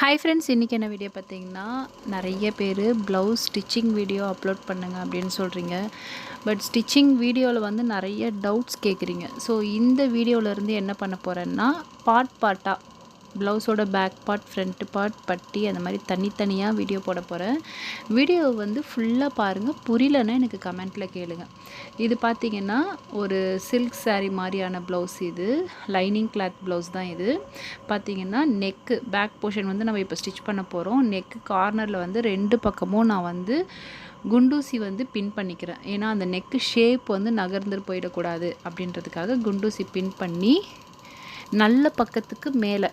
Hi friends இன்றைக்கி என்ன video பார்த்தீங்கன்னா நிறைய பேர் ப்ளவுஸ் ஸ்டிச்சிங் வீடியோ அப்லோட் பண்ணுங்க அப்படின்னு சொல்கிறீங்க பட் ஸ்டிச்சிங் வீடியோவில் வந்து நிறைய டவுட்ஸ் கேட்குறீங்க ஸோ இந்த வீடியோவிலேருந்து என்ன பண்ண போகிறேன்னா பார்ட் பார்ட்டாக ப்ளவுஸோட பேக் பார்ட் ஃப்ரண்ட் பார்ட் பட்டி அந்த மாதிரி தனித்தனியாக வீடியோ போட போகிறேன் வீடியோ வந்து ஃபுல்லாக பாருங்கள் புரியலன்னா எனக்கு கமெண்ட்டில் கேளுங்க. இது பார்த்திங்கன்னா ஒரு சில்க் சாரீ மாதிரியான ப்ளவுஸ் இது. லைனிங் கிளாத் ப்ளவுஸ் தான் இது. பார்த்திங்கன்னா நெக்கு பேக் போர்ஷன் வந்து நம்ம இப்போ ஸ்டிச் பண்ண போகிறோம் நெக்கு கார்னரில் வந்து ரெண்டு பக்கமும் நான் வந்து குண்டூசி வந்து பின் பண்ணிக்கிறேன். ஏன்னா அந்த நெக்கு ஷேப் வந்து நகர்ந்து போயிடக்கூடாது அப்படின்றதுக்காக குண்டூசி பின் பண்ணி நல்ல பக்கத்துக்கு மேலே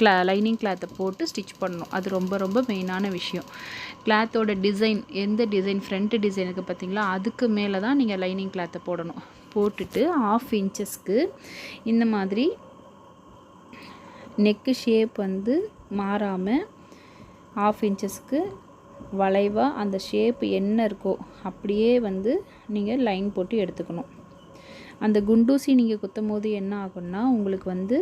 கிளா லைனிங் கிளாத்தை போட்டு ஸ்டிச் பண்ணணும். அது ரொம்ப ரொம்ப மெயினான விஷயம். கிளாத்தோட டிசைன் எந்த டிசைன் ஃப்ரண்ட் டிசைனுக்கு பார்த்தீங்களா அதுக்கு மேலே தான் நீங்கள் லைனிங் கிளாத்தை போடணும். போட்டுட்டு ஆஃப் இன்ச்சஸ்க்கு இந்த மாதிரி நெக்கு ஷேப் வந்து மாறாமல் ஆஃப் இன்ச்சஸ்க்கு வளைவாக அந்த ஷேப் என்ன இருக்கோ அப்படியே வந்து நீங்கள் லைன் போட்டு எடுத்துக்கணும். அந்த குண்டூசி நீங்கள் குத்தும் போது என்ன ஆகும்னா உங்களுக்கு வந்து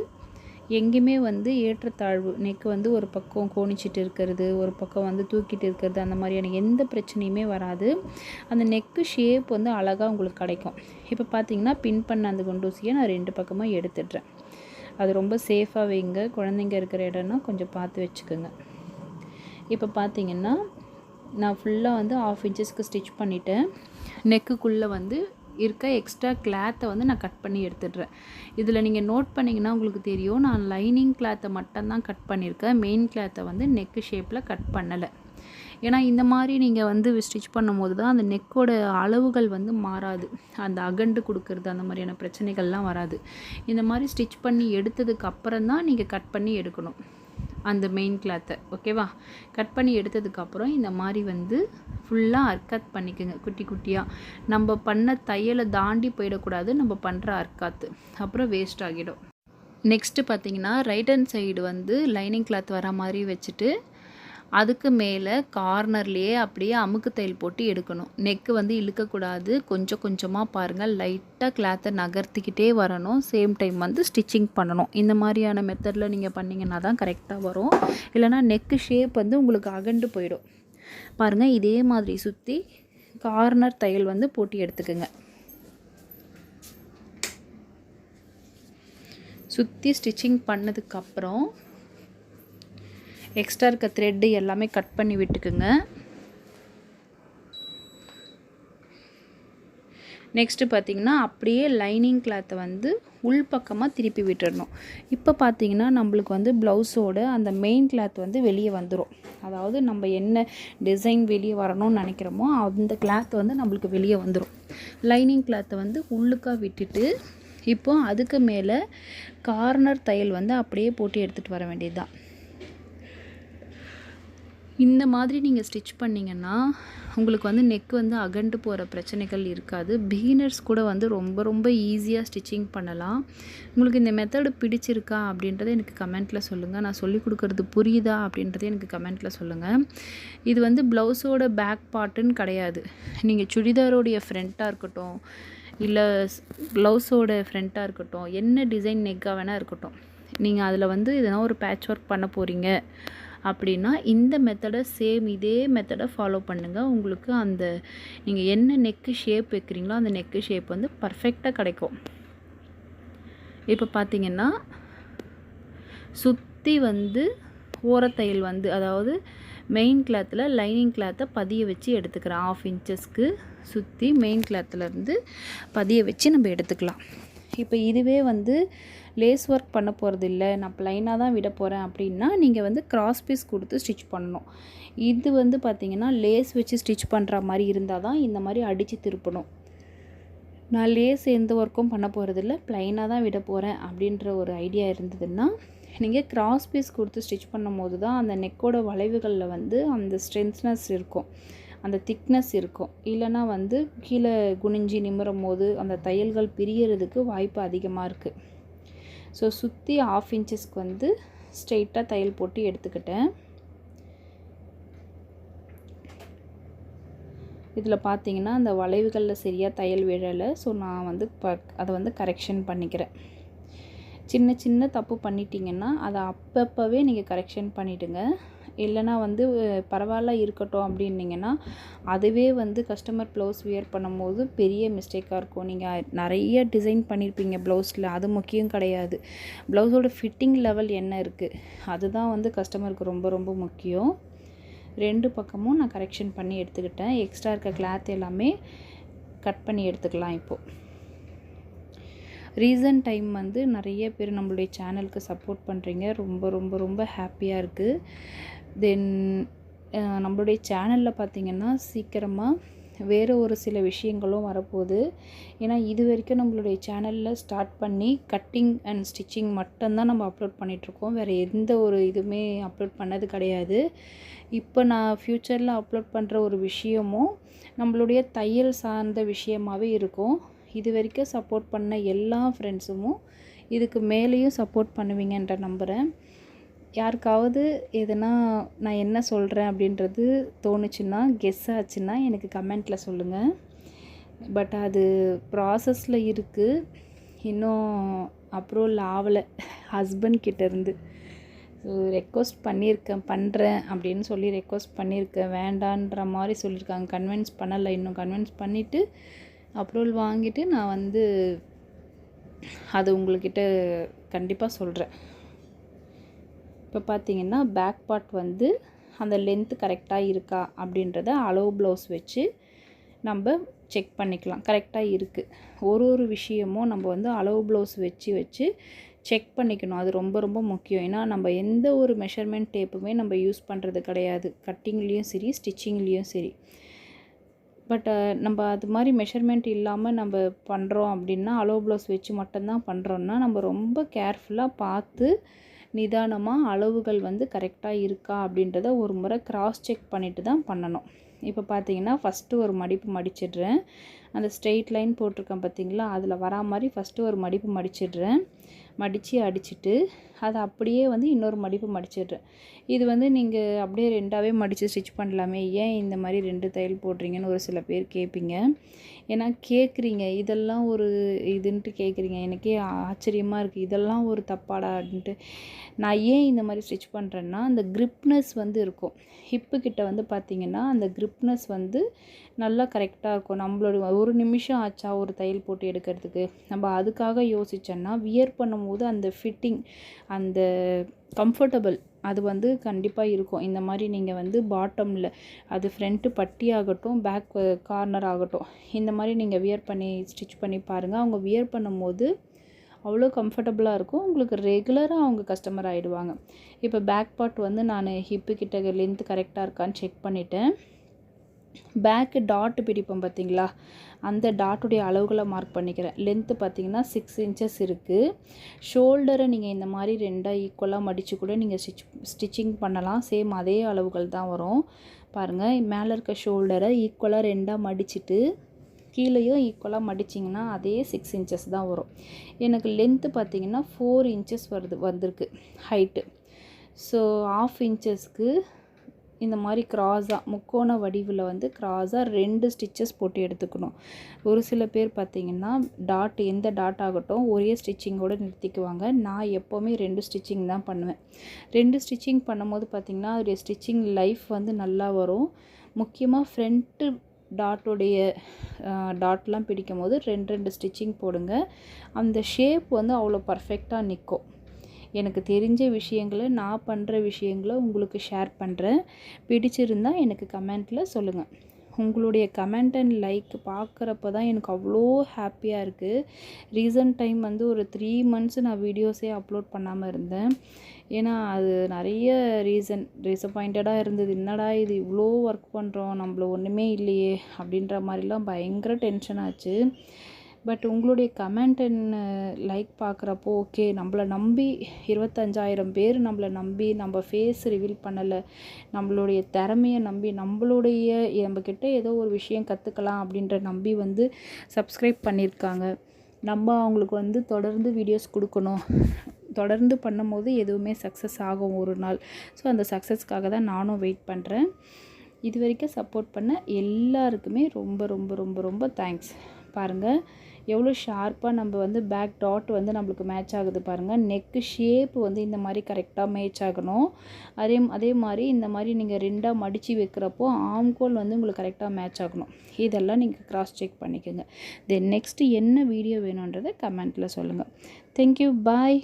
எங்கேயுமே வந்து ஏற்றத்தாழ்வு நெக் வந்து ஒரு பக்கம் கோணிச்சிட்டு இருக்கிறது ஒரு பக்கம் வந்து தூக்கிட்டு இருக்கிறது அந்த மாதிரியான எந்த பிரச்சனையுமே வராது. அந்த நெக்கு ஷேப் வந்து அழகாக உங்களுக்கு கிடைக்கும். இப்போ பார்த்தீங்கன்னா பின் பண்ண அந்த குண்டூசியை நான் ரெண்டு பக்கமாக எடுத்துடுறேன். அது ரொம்ப சேஃபாக வைங்க. குழந்தைங்க இருக்கிற இடம்னா கொஞ்சம் பார்த்து வச்சுக்கோங்க. இப்போ பார்த்தீங்கன்னா நான் ஃபுல்லாக வந்து ஆஃப் இன்ச்சஸ்க்கு ஸ்டிச் பண்ணிவிட்டேன் நெக்குக்குள்ளே வந்து இருக்க எக்ஸ்ட்ரா கிளாத்தை வந்து நான் கட் பண்ணி எடுத்துடுறேன். இதில் நீங்கள் நோட் பண்ணிங்கன்னா உங்களுக்கு தெரியும் நான் லைனிங் கிளாத்தை மட்டும்தான் கட் பண்ணியிருக்கேன். மெயின் கிளாத்தை வந்து நெக்கு ஷேப்பில் கட் பண்ணலை. ஏன்னா இந்த மாதிரி நீங்கள் வந்து ஸ்டிச் பண்ணும்போது தான் அந்த நெக்கோட அளவுகள் வந்து மாறாது. அந்த அகண்டு கொடுக்கறது அந்த மாதிரியான பிரச்சனைகள்லாம் வராது. இந்த மாதிரி ஸ்டிச் பண்ணி எடுத்ததுக்கு அப்புறம் தான் நீங்கள் கட் பண்ணி எடுக்கணும். அந்த மெயின் கிளாத்தை ஓகேவா கட் பண்ணி எடுத்ததுக்கப்புறம் இந்த மாதிரி வந்து ஃபுல்லாக அர்க்காத் பண்ணிக்கோங்க குட்டி குட்டியாக நம்ம பண்ண தையலை தாண்டி போயிடக்கூடாது நம்ம பண்ணுற அர்க்காத்து அப்புறம் வேஸ்ட் ஆகிடும். நெக்ஸ்ட்டு பார்த்தீங்கன்னா ரைட் ஹேண்ட் சைடு வந்து லைனிங் கிளாத் வர மாதிரி வச்சுட்டு அதுக்கு மேலே கார்னர்லேயே அப்படியே அமுக்கு தையல் போட்டு எடுக்கணும். நெக்கு வந்து இழுக்கக்கூடாது. கொஞ்சம் கொஞ்சமாக பாருங்கள் லைட்டாக கிளாத்தை நகர்த்திக்கிட்டே வரணும். சேம் டைம் வந்து ஸ்டிச்சிங் பண்ணணும். இந்த மாதிரியான மெத்தடில் நீங்கள் பண்ணிங்கன்னா தான் கரெக்டாக வரும். இல்லைனா நெக்கு ஷேப் வந்து உங்களுக்கு அகண்டு போயிடும். பாருங்கள் இதே மாதிரி சுற்றி கார்னர் தையல் வந்து போட்டு எடுத்துக்கோங்க. சுற்றி ஸ்டிச்சிங் பண்ணதுக்கப்புறம் எக்ஸ்ட்ரா இருக்க த்ரெட்டு எல்லாமே கட் பண்ணி விட்டுக்குங்க. நெக்ஸ்ட்டு பார்த்தீங்கன்னா அப்படியே லைனிங் கிளாத்தை வந்து உள்பக்கமாக திருப்பி விட்டுடணும் இப்போ பார்த்தீங்கன்னா நம்மளுக்கு வந்து ப்ளவுஸோட அந்த மெயின் கிளாத் வந்து வெளியே வந்துடும் அதாவது நம்ம என்ன டிசைன் வெளியே வரணும்னு நினைக்கிறோமோ அந்த கிளாத் வந்து நம்மளுக்கு வெளியே வந்துடும் லைனிங் கிளாத்தை வந்து உள்ளுக்காக விட்டுட்டு இப்போது அதுக்கு மேலே கார்னர் தையல் வந்து அப்படியே போட்டு எடுத்துகிட்டு வர வேண்டியது தான் இந்த மாதிரி நீங்கள் ஸ்டிச் பண்ணிங்கன்னா உங்களுக்கு வந்து நெக் வந்து அகண்டு போகிற பிரச்சனைகள் இருக்காது. பிகினர்ஸ் கூட வந்து ரொம்ப ரொம்ப ஈஸியாக ஸ்டிச்சிங் பண்ணலாம். உங்களுக்கு இந்த மெத்தடு பிடிச்சிருக்கா அப்படின்றத எனக்கு கமெண்ட்டில் சொல்லுங்கள் நான் சொல்லிக் கொடுக்குறது புரியுதா அப்படின்றத எனக்கு கமெண்ட்டில் சொல்லுங்கள் இது வந்து ப்ளவுஸோட பேக் பார்ட்டுன்னு கிடையாது. நீங்கள் சுடிதாரோடைய ஃப்ரண்ட்டாக இருக்கட்டும் இல்லை ப்ளவுஸோட ஃப்ரண்ட்டாக இருக்கட்டும் என்ன டிசைன் நெக்காக வேணால் இருக்கட்டும். நீங்கள் அதில் வந்து எதனா ஒரு பேட்ச் ஒர்க் பண்ண போகிறீங்க அப்படின்னா இந்த மெத்தடை சேம் இதே மெத்தடை ஃபாலோ பண்ணுங்கள் உங்களுக்கு அந்த நீங்கள் என்ன நெக்கு ஷேப் வைக்கிறீங்களோ அந்த நெக்கு ஷேப் வந்து பர்ஃபெக்டாக கிடைக்கும். இப்போ பார்த்தீங்கன்னா சுற்றி வந்து ஓரத்தையல் வந்து அதாவது மெயின் கிளாத்தில் லைனிங் கிளாத்தை பதிய வச்சு எடுத்துக்கிறேன் ஆஃப் இன்ச்சஸ்க்கு சுற்றி மெயின் கிளாத்துலேருந்து பதிய வச்சு நம்ம எடுத்துக்கலாம். இப்போ இதுவே வந்து லேஸ் ஒர்க் பண்ண போகிறது இல்லை நான் ப்ளைனாக தான் விட போகிறேன் அப்படின்னா நீங்கள் வந்து கிராஸ் பீஸ் கொடுத்து ஸ்டிச் பண்ணணும். இது வந்து பார்த்திங்கன்னா லேஸ் வச்சு ஸ்டிச் பண்ணுற மாதிரி இருந்தால் தான் இந்த மாதிரி அடித்து திருப்பணும். நான் லேஸ் எந்த ஒர்க்கும் பண்ண போகிறதில்ல ப்ளைனாக தான் விட போகிறேன் அப்படின்ற ஒரு ஐடியா இருந்ததுன்னா நீங்கள் கிராஸ் பீஸ் கொடுத்து ஸ்டிச் பண்ணும் போது தான் அந்த நெக்கோட வளைவுகளில் வந்து அந்த ஸ்ட்ரென்த்னஸ் இருக்கும். அந்த திக்னஸ் இருக்கும். இல்லைனா வந்து கீழே குனிஞ்சி நிமிரும் போது அந்த தையல்கள் பிரியறதுக்கு வாய்ப்பு அதிகமாக இருக்குது ஸோ சுற்றி ஆஃப் இன்ச்சஸ்க்கு வந்து ஸ்ட்ரெயிட்டாக தையல் போட்டு எடுத்துக்கிட்டேன். இதில் பார்த்தீங்கன்னா அந்த வளைவுகளில் சரியாக தையல் விழலை. ஸோ நான் வந்து ப அதை வந்து கரெக்ஷன் பண்ணிக்கிறேன். சின்ன சின்ன தப்பு பண்ணிட்டீங்கன்னா அதை அப்பப்போவே நீங்கள் கரெக்ஷன் பண்ணிவிடுங்க இல்லைனா வந்து பரவாயில்ல இருக்கட்டும் அப்படின்னீங்கன்னா அதுவே வந்து கஸ்டமர் ப்ளவுஸ் வியர் பண்ணும்போது பெரிய மிஸ்டேக்காக இருக்கும். நீங்கள் நிறைய டிசைன் பண்ணியிருப்பீங்க ப்ளவுஸில் அது முக்கியம் கிடையாது. ப்ளவுஸோட ஃபிட்டிங் லெவல் என்ன இருக்குது அதுதான் வந்து கஸ்டமருக்கு ரொம்ப ரொம்ப முக்கியம். ரெண்டு பக்கமும் நான் கரெக்ஷன் பண்ணி எடுத்துக்கிட்டேன். எக்ஸ்ட்ரா இருக்க கிளாத் எல்லாமே கட் பண்ணி எடுத்துக்கலாம் இப்போது ரீசன்ட் டைம் வந்து நிறைய பேர் நம்மளுடைய சேனலுக்கு சப்போர்ட் பண்ணுறீங்க ரொம்ப ரொம்ப ரொம்ப ஹாப்பியாக இருக்குது தென் நம்மளுடைய சேனலில் பார்த்திங்கன்னா சீக்கிரமாக வேறு ஒரு சில விஷயங்களும் வரப்போகுது. ஏன்னா இது வரைக்கும் நம்மளுடைய சேனலில் ஸ்டார்ட் பண்ணி கட்டிங் அண்ட் ஸ்டிச்சிங் மட்டும்தான் நம்ம அப்லோட் பண்ணிகிட்ருக்கோம் வேறு எந்த ஒரு இதுவுமே அப்லோட் பண்ணது கிடையாது. இப்போ நான் ஃப்யூச்சரில் அப்லோட் பண்ணுற ஒரு விஷயமும் நம்மளுடைய தையல் சார்ந்த விஷயமாகவே இருக்கும். இது வரைக்கும் சப்போர்ட் பண்ண எல்லா ஃப்ரெண்ட்ஸும் இதுக்கு மேலேயும் சப்போர்ட் பண்ணுவீங்கன்ற நம்புகிறேன் யாருக்காவது எதனா நான் என்ன சொல்கிறேன் அப்படின்றது தோணுச்சுன்னா கெஸ் ஆச்சுன்னா எனக்கு கமெண்ட்டில் சொல்லுங்கள் பட் அது ப்ராசஸில் இருக்குது இன்னும் அப்ரூவல் ஆகலை ஹஸ்பண்ட் கிட்டேருந்து ஸோ ரெக்வஸ்ட் பண்ணியிருக்கேன் பண்ணுறேன் அப்படின்னு சொல்லி ரெக்வஸ்ட் பண்ணியிருக்கேன் வேண்டான்ற மாதிரி சொல்லியிருக்காங்க கன்வின்ஸ் பண்ணலை. இன்னும் கன்வின்ஸ் பண்ணிவிட்டு அப்ரூவல் வாங்கிட்டு நான் வந்து அது உங்கள்கிட்ட கண்டிப்பாக சொல்கிறேன் இப்போ பார்த்தீங்கன்னா பேக் பார்ட் வந்து அந்த லென்த்து கரெக்டாக இருக்கா அப்படின்றத அளவு ப்ளவுஸ் வச்சு நம்ம செக் பண்ணிக்கலாம். கரெக்டாக இருக்குது ஒரு ஒரு விஷயமும் நம்ம வந்து அளவு ப்ளவுஸ் வச்சு வச்சு செக் பண்ணிக்கணும். அது ரொம்ப ரொம்ப முக்கியம். ஏன்னா நம்ம எந்த ஒரு மெஷர்மெண்ட் டேப்புமே நம்ம யூஸ் பண்ணுறது கிடையாது. கட்டிங்லேயும் சரி ஸ்டிச்சிங்லேயும் சரி. பட் நம்ம அது மாதிரி மெஷர்மெண்ட் இல்லாமல் நம்ம பண்ணுறோம் அப்படின்னா அளவு ப்ளவுஸ் வச்சு மட்டும்தான் பண்ணுறோன்னா நம்ம ரொம்ப கேர்ஃபுல்லாக பார்த்து நிதானமாக அளவுகள் வந்து கரெக்டாக இருக்கா அப்படின்றத ஒரு முறை கிராஸ் செக் பண்ணிவிட்டு தான் பண்ணணும். இப்போ பார்த்தீங்கன்னா ஃபஸ்ட்டு ஒரு மடிப்பு மடிச்சிடுறேன். அந்த ஸ்ட்ரெயிட் லைன் போட்டிருக்கேன் பார்த்தீங்களா? அதில் வரா மாதிரி ஃபஸ்ட்டு ஒரு மடிப்பு மடிச்சிடுறேன். மடித்து அடிச்சுட்டு அதை அப்படியே வந்து இன்னொரு மடிப்பு மடிச்சிடுறேன் இது வந்து நீங்கள் அப்படியே ரெண்டாவே மடித்து ஸ்டிச் பண்ணலாமே. ஏன் இந்த மாதிரி ரெண்டு தையல் போடுறீங்கன்னு ஒரு சில பேர் கேட்பீங்க. ஏன்னா கேட்குறீங்க. இதெல்லாம் ஒரு இதுன்ட்டு கேட்குறீங்க. எனக்கே ஆச்சரியமாக இருக்குது இதெல்லாம் ஒரு தப்பாடான்ட்டு நான் ஏன் இந்த மாதிரி ஸ்டிச் பண்ணுறேன்னா அந்த க்ரிப்னஸ் வந்து இருக்கும். ஹிப்பு கிட்ட வந்து பார்த்திங்கன்னா அந்த க்ரிப்னஸ் வந்து நல்லா கரெக்டாக இருக்கும். நம்மளோட ஒரு நிமிஷம் ஆச்சா ஒரு தையல் போட்டு எடுக்கிறதுக்கு. நம்ம அதுக்காக யோசித்தோன்னா வியர் பண்ணும்போது அந்த ஃபிட்டிங் அந்த கம்ஃபர்டபுள் அது வந்து கண்டிப்பாக இருக்கும். இந்த மாதிரி நீங்கள் வந்து பாட்டமில் அது ஃப்ரண்ட்டு பட்டி ஆகட்டும் பேக் கார்னர் ஆகட்டும் இந்த மாதிரி நீங்கள் வியர் பண்ணி ஸ்டிச் பண்ணி பாருங்கள் அவங்க வியர் பண்ணும்போது அவ்வளோ கம்ஃபர்டபுளாக இருக்கும். உங்களுக்கு ரெகுலராக அவங்க கஸ்டமர் ஆகிடுவாங்க இப்போ பேக் பார்ட் வந்து நான் ஹிப்பு கிட்ட லென்த் கரெக்டாக இருக்கான்னு செக் பண்ணிவிட்டேன் பேக்கு டாட்டு பிடிப்போம் பார்த்தீங்களா? அந்த டாட்டுடைய அளவுகளை மார்க் பண்ணிக்கிறேன். லென்த்து பார்த்தீங்கன்னா சிக்ஸ் இன்ச்சஸ் இருக்குது ஷோல்டரை நீங்கள் இந்த மாதிரி ரெண்டாக ஈக்குவலாக மடித்து கூட நீங்கள் ஸ்டிச் ஸ்டிச்சிங் பண்ணலாம். சேம் அதே அளவுகள் தான் வரும். பாருங்கள் மேலே இருக்க ஷோல்டரை ஈக்குவலாக ரெண்டாக மடிச்சுட்டு கீழேயும் ஈக்குவலாக மடிச்சிங்கன்னா அதே சிக்ஸ் இன்ச்சஸ் தான் வரும். எனக்கு லென்த்து பார்த்தீங்கன்னா ஃபோர் இன்ச்சஸ் வருது வந்திருக்கு. ஹைட்டு ஸோ ஆஃப் இன்ச்சஸ்க்கு இந்த மாதிரி க்ராஸாக முக்கோண வடிவில் வந்து க்ராஸாக ரெண்டு ஸ்டிச்சஸ் போட்டு எடுத்துக்கணும். ஒரு சில பேர் பார்த்திங்கன்னா டாட் எந்த டாட் ஆகட்டும் ஒரே ஸ்டிச்சிங்கோடு நிறுத்திக்குவாங்க. நான் எப்போவுமே ரெண்டு ஸ்டிச்சிங் தான் பண்ணுவேன். ரெண்டு ஸ்டிச்சிங் பண்ணும்போது பார்த்திங்கன்னா அதோடைய ஸ்டிச்சிங் லைஃப் வந்து நல்லா வரும். முக்கியமாக ஃப்ரண்ட்டு டாட்டோடைய டாட்லாம் பிடிக்கும் போது ரெண்டு ரெண்டு ஸ்டிச்சிங் போடுங்க. அந்த ஷேப் வந்து அவ்வளோ பர்ஃபெக்டாக நிற்கும். எனக்கு தெரிஞ்ச விஷயங்களை நான் பண்ணுற விஷயங்களை உங்களுக்கு ஷேர் பண்ணுறேன் பிடிச்சிருந்தால் எனக்கு கமெண்ட்டில் சொல்லுங்கள் உங்களுடைய கமெண்ட் அண்ட் லைக் பார்க்குறப்ப தான் எனக்கு அவ்வளோ ஹாப்பியாக இருக்குது ரீசன்ட் டைம் வந்து ஒரு த்ரீ மந்த்ஸ் நான் வீடியோஸே அப்லோட் பண்ணாமல் இருந்தேன். ஏன்னா அது நிறைய ரீசன் டிசப்பாயிண்டடாக இருந்தது. என்னடா இது இவ்வளோ ஒர்க் பண்ணுறோம் நம்மள ஒன்றுமே இல்லையே. அப்படின்ற மாதிரிலாம் பயங்கர டென்ஷன் ஆச்சு. பட் உங்களுடைய கமெண்ட் என்ன லைக் பார்க்குறப்போ ஓகே நம்மளை நம்பி இருபத்தஞ்சாயிரம் பேர் நம்மளை நம்பி நம்ம ஃபேஸ் ரிவீல் பண்ணலை. நம்மளுடைய திறமையை நம்பி நம்மளுடைய நம்மக்கிட்ட ஏதோ ஒரு விஷயம் கற்றுக்கலாம் அப்படின்ற நம்பி வந்து சப்ஸ்கிரைப் பண்ணியிருக்காங்க. நம்ம அவங்களுக்கு வந்து தொடர்ந்து வீடியோஸ் கொடுக்கணும். தொடர்ந்து பண்ணும்போது எதுவுமே சக்ஸஸ் ஆகும் ஒரு நாள். ஸோ அந்த சக்ஸஸ்க்காக தான் நானும் வெயிட் பண்ணுறேன் இது வரைக்கும் சப்போர்ட் பண்ண எல்லாருக்குமே ரொம்ப ரொம்ப ரொம்ப ரொம்ப தேங்க்ஸ் பாருங்கள் எவ்வளோ ஷார்ப்பாக நம்ம வந்து பேக் டாட் வந்து நம்மளுக்கு மேட்ச் ஆகுது பாருங்கள் நெக்கு ஷேப் வந்து இந்த மாதிரி கரெக்டாக மேட்ச் ஆகணும். அதே அதே மாதிரி இந்த மாதிரி நீங்கள் ரெண்டாக மடித்து வைக்கிறப்போ ஆம்கோல் வந்து உங்களுக்கு கரெக்டாக மேட்ச் ஆகணும். இதெல்லாம் நீங்கள் கிராஸ் செக் பண்ணிக்கோங்க. தென் நெக்ஸ்ட்டு என்ன வீடியோ வேணுன்றதை கமெண்ட்டில் சொல்லுங்கள் தேங்க்யூ பாய்